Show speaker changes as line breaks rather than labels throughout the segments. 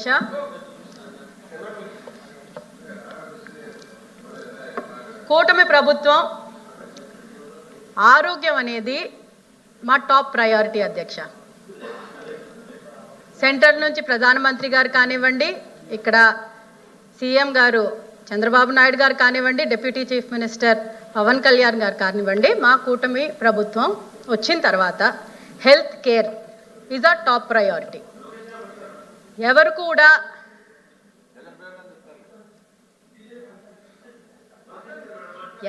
అధ్యక్ష కూటమి ప్రభుత్వం ఆరోగ్యం అనేది మా టాప్ ప్రయారిటీ అధ్యక్ష. సెంటర్ నుంచి ప్రధానమంత్రి గారు కానివ్వండి ఇక్కడ సీఎం గారు చంద్రబాబు నాయుడు గారు కానివ్వండి deputy chief minister Pawan Kalyan గారు కానివ్వండి మా కూటమి ప్రభుత్వం వచ్చిన తర్వాత health care is a top priority ఎవరు కూడా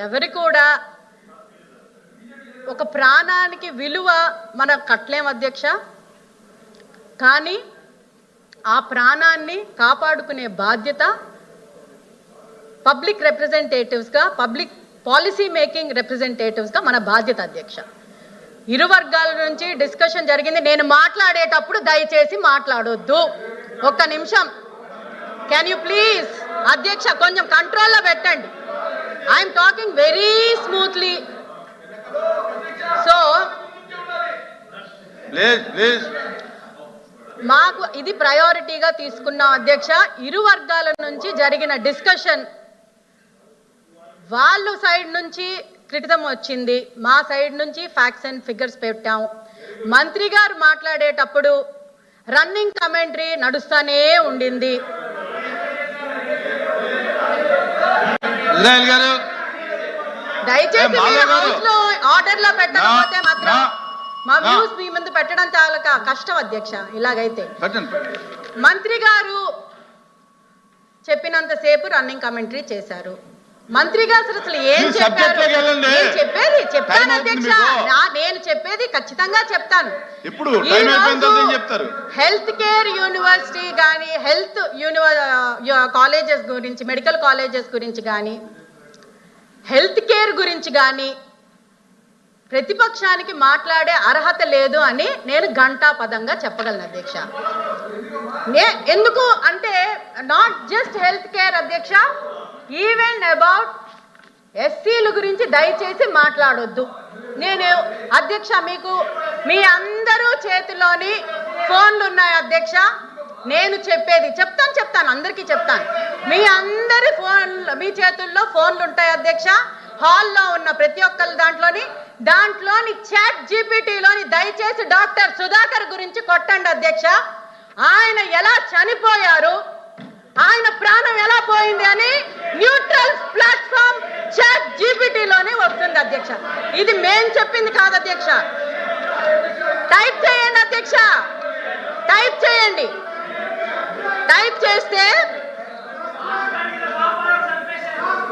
ఎవరు కూడా ఒక ప్రాణానికి విలువ మన కట్టలేం అధ్యక్ష? కానీ ఆ ప్రాణాన్ని కాపాడుకునే బాధ్యత పబ్లిక్ రిప్రజెంటేటివ్స్గా పబ్లిక్ పాలసీ మేకింగ్ రిప్రజెంటేటివ్స్గా మన బాధ్యత అధ్యక్ష. ఇరు వర్గాల నుంచి డిస్కషన్ జరిగింది. నేను మాట్లాడేటప్పుడు దయచేసి మాట్లాడొద్దు. ఒక్క నిమిషం. కెన్ యూ ప్లీజ్ అధ్యక్ష కొంచెం కంట్రోల్లో పెట్టండి. I'm talking very smoothly so మాకు ఇది ప్రయారిటీగా తీసుకున్నాం అధ్యక్ష. ఇరు వర్గాల నుంచి జరిగిన డిస్కషన్ వాళ్ళు సైడ్ నుంచి క్రిటితం వచ్చింది. మా సైడ్ నుంచి ఫ్యాక్ట్స్ అండ్ ఫిగర్స్ పెట్టాం. మంత్రి గారు మాట్లాడేటప్పుడు రన్నింగ్ కమెంటరీ నడుస్తూనే ఉండింది. దయచేసి. హౌస్లో ఆర్డర్లో పెట్టకపోతే మాత్రం మా వ్యూస్ మీ ముందు పెట్టడం చాలా కష్టం అధ్యక్ష ఇలాగైతే. మంత్రి గారు చెప్పినంతసేపు రన్నింగ్ కమెంటరీ చేశారు. మంత్రి గారు అసలు ఏం చెప్పారు? చెప్పేది చెప్తాను అధ్యక్ష. నేను చెప్పేది ఖచ్చితంగా చెప్తాను.
ఇప్పుడు చెప్తారు?
హెల్త్ కేర్ యూనివర్సిటీ కానీ హెల్త్ యూనివర్ కాలేజెస్ గురించి మెడికల్ కాలేజెస్ గురించి కానీ హెల్త్ కేర్ గురించి కానీ ప్రతిపక్షానికి మాట్లాడే అర్హత లేదు అని నేను గంటా పదంగా చెప్పగలను అధ్యక్ష. ఎందుకు అంటే నాట్ జస్ట్ హెల్త్ కేర్ అధ్యక్ష ఈవెన్ అబౌట్ ఎస్సీల గురించి దయచేసి మాట్లాడొద్దు. నేను అధ్యక్ష మీకు మీ అందరూ చేతిలోని ఫోన్లు ఉన్నాయి అధ్యక్ష. నేను చెప్పేది చెప్తాను చెప్తాను అందరికీ చెప్తాను. మీ అందరి ఫోన్ మీ చేతుల్లో ఫోన్లు ఉంటాయి అధ్యక్ష. హాల్లో ఉన్న ప్రతి ఒక్కరి దాంట్లోని దాంట్లోని చాట్ జీపీటీలోని దయచేసి డాక్టర్ సుధాకర్ గురించి కొట్టండి అధ్యక్ష. ఆయన ఎలా చనిపోయారు? ఆయన ప్రాణం ఎలా పోయింది అని చెప్పింది కాదు అధ్యక్ష. టైప్ చేయండి అధ్యక్ష. టైప్ చేయండి. టైప్ చేస్తే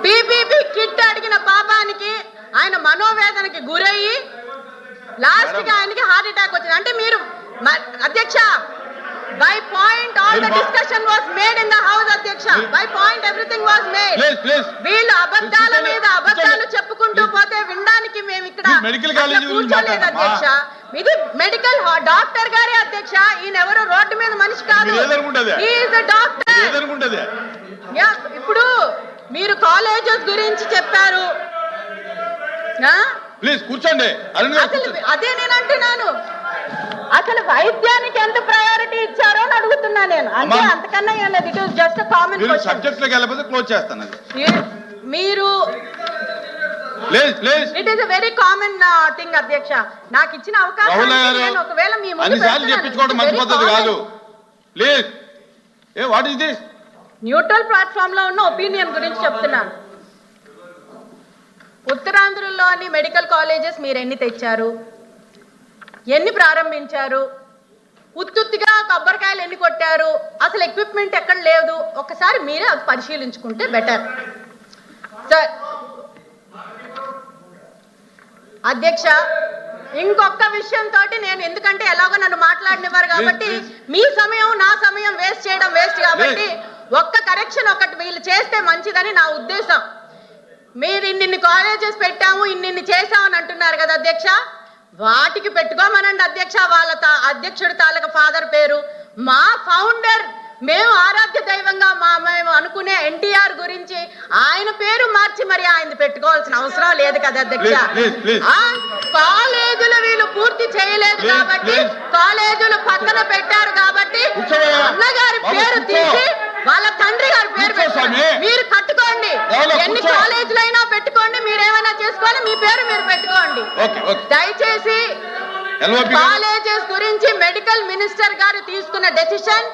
పీపీపీ కిట్ అడిగిన పాపానికి ఆయన మనోవేదనకి గురయ్యి లాస్ట్కి ఆయనకి హార్ట్ అటాక్ వచ్చింది. అంటే మీరు అధ్యక్ష by all the discussion was made in the house అధ్యక్ష by point everything was made
please please
వీళ్ళు అబద్ధాల మీద అబద్ధాలు. చెప్పుకుంటూ పోతే వినడానికి మేము ఇక్కడ
మెడికల్ కాలేజీ
కూర్చోలేదు. అధ్యక్ష. ఇది మెడికల్ డాక్టర్ గారే అధ్యక్ష. ఈయన ఎవరు? రోడ్డు మీద మనిషి కాదు. డాక్టర్ ఇప్పుడు మీరు కాలేజెస్ గురించి చెప్పారు?
ప్లీజ్ కూర్చోండి. అరుణ్ గారు.
అదే నేను అంటున్నాను. అసలు వైద్యానికి ఎంత ప్రయారిటీ ఇచ్చారో అని అడుగుతున్నా నేను. అంటే. అంతకన్నా ఏం లేదు. ఇట్ జస్ట్ కామన్
సబ్జెక్ట్లోకి వెళ్ళకపోతే క్లోజ్ చేస్తాను అది.
మీరు it is very common thing అధ్యక్ష. నాకు ఇచ్చిన అవకాశం నేను ఒకవేళ మీ ముందు.
చెప్పించుకోవడం మంచి పద్ధతి. కాదు. Please a what is this
neutral ప్లాట్ఫామ్లో ఉన్న ఒపీనియన్ గురించి చెప్తున్నాను. ఉత్తరాంధ్రలోని మెడికల్ కాలేజెస్ మీరు ఎన్ని తెచ్చారు? ఎన్ని ప్రారంభించారు? ఉత్తుత్తిగా కొబ్బరికాయలు ఎన్ని కొట్టారు? అసలు ఎక్విప్మెంట్ ఎక్కడ లేదు. ఒకసారి మీరే అది పరిశీలించుకుంటే బెటర్ సార్ అధ్యక్ష ఇంకొక విషయం తోటి నేను ఎందుకంటే ఎలాగో నన్ను మాట్లాడినవారు కాబట్టి. మీ సమయం నా సమయం వేస్ట్ చేయడం వేస్ట్ కాబట్టి ఒక్క కరెక్షన్ ఒకటి వీళ్ళు చేస్తే మంచిదని నా ఉద్దేశం. మీరు ఇన్నిన్ని కాలేజెస్ పెట్టాము ఇన్నిన్ని చేసామని అంటున్నారు కదా అధ్యక్ష వాటికి పెట్టుకోమనండి అధ్యక్ష వాళ్ళ తా- అధ్యక్షుడి తాలూకా ఫాదర్ పేరు మా ఫౌండర్ మేము ఆరాధ్య దైవంగా మా మేము అనుకునే ఎన్టీఆర్ గురించి ఆయన పేరు మార్చి మరి ఆయన పెట్టుకోవాల్సిన అవసరం లేదు కదా అధ్యక్ష కాలేజీలు వీళ్ళు పూర్తి చేయలేదు కాబట్టి. కాలేజీలు పక్కన పెట్టారు కాబట్టి. అన్నగారి పేరు
కూర్చోండి. స్వామి
మీరు కట్టుకోండి
ఎవరో
ఎన్ని
కూర్చో.
పెట్టుకోండి మీరేమైనా చేసుకోండి మీ పేరు మీరు పెట్టుకోండి.
Okay okay.
దయచేసి
ఎల్ఓపి గారు
కాలేజెస్ గురించి మెడికల్ మినిస్టర్ గారు తీసుకున్న డెసిషన్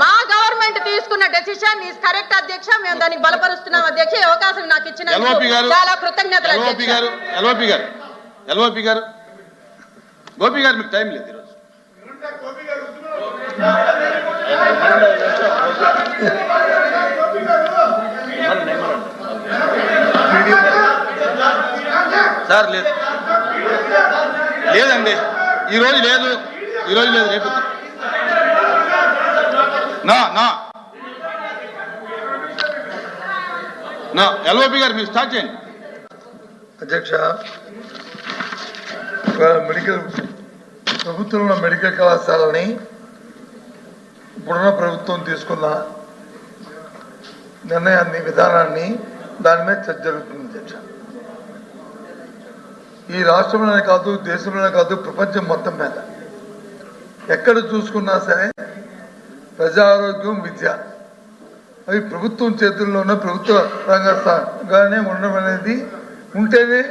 మా గవర్నమెంట్ తీసుకున్న డెసిషన్ ఈస్ కరెక్ట్ అధ్యక్ష మేము దానికి బలపరుస్తున్నాం అధ్యక్ష ఈ అవకాశం నాకు
గారు
చాలా కృతజ్ఞతలు
ఎల్ఓపి
అధ్యక్ష.
గారు ఎల్ఓపి గారు ఎల్ఓపి గారు గోపి గారు మీకు టైం లేదు ఈరోజు. సార్ లేదు. లేదండి. ఈరోజు లేదు. ఈరోజు లేదు రేపు. నా నా. నా ఎల్ఓపి గారు మీరు స్టార్ట్ చేయండి.
అధ్యక్ష మెడికల్ ప్రభుత్వంలో మెడికల్ కళాశాలని ఇప్పుడున్న ప్రభుత్వం తీసుకున్న నిర్ణయాన్ని విధానాన్ని దాని మీద చర్చ జరుగుతుంది అధ్యక్ష. ఈ రాష్ట్రంలోనే కాదు దేశంలోనే కాదు ప్రపంచం మొత్తం మీద. ఎక్కడ చూసుకున్నా సరే ప్రజా ఆరోగ్యం విద్య. అవి ప్రభుత్వం చేతుల్లోనే ప్రభుత్వ రంగంగానే ఉండడం అనేది ఉంటేనే